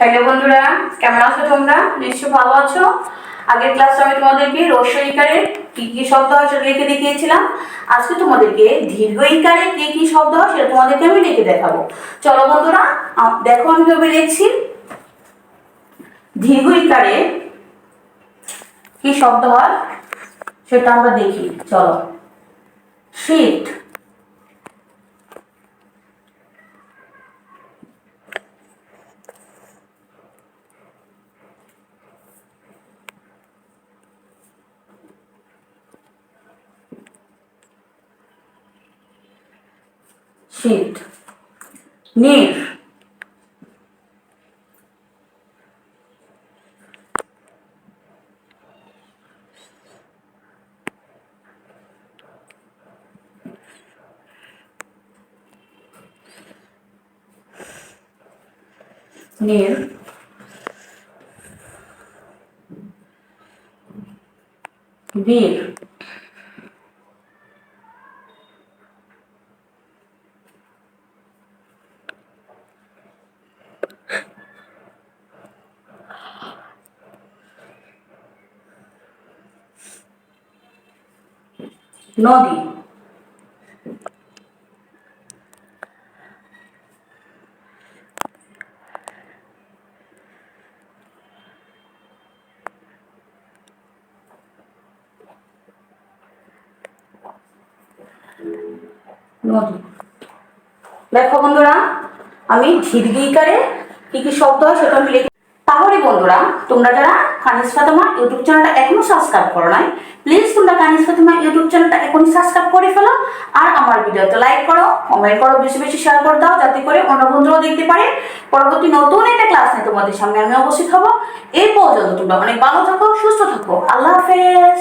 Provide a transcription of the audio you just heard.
Hello বন্ধুরা, কেমন আছো তোমরা? নিশ্চয়ই ভালো আছো। আগের ক্লাসে আমি তোমাদেরকে রস্য ইকারের কি কি শব্দ হয় সেটা লিখে দেখিয়েছিলাম। আজকে তোমাদেরকে দীর্ঘ ইকারে কি কি শব্দ হয় সেটা তোমাদেরকে আমি লিখে দেখাবো। চলো বন্ধুরা দেখো আমি কীভাবে লিখছি। দীর্ঘ ইকারে কি শব্দ হয় সেটা আমরা দেখি। চলো। শীত। শীত নীর নীর বীর নদী। নদী। দেখো বন্ধুরা আমি ধীরগিকারে কি কি শব্দ সেটা আমি লিখে তাহলে বন্ধুরা, তোমরা যারা কানিস ফাতেমা ইউটিউব চ্যানেলটা এখনও সাবস্ক্রাইব করো নাই প্লিজ তোমরা কানিস ফাতেমা ইউটিউব চ্যানেলটা এখনই সাবস্ক্রাইব করে ফেলো আর আমার ভিডিওতে লাইক করো কমেন্ট করো, বেশি বেশি শেয়ার করে দাও, যাতে করে অন্য বন্ধুরাও দেখতে পারে। পরবর্তী নতুন একটা ক্লাস নিয়ে তোমাদের সামনে আমি উপস্থিত হব এই পর্যন্ত তোমরা অনেক ভালো থাকো, সুস্থ থাকো। আল্লাহ হাফেজ।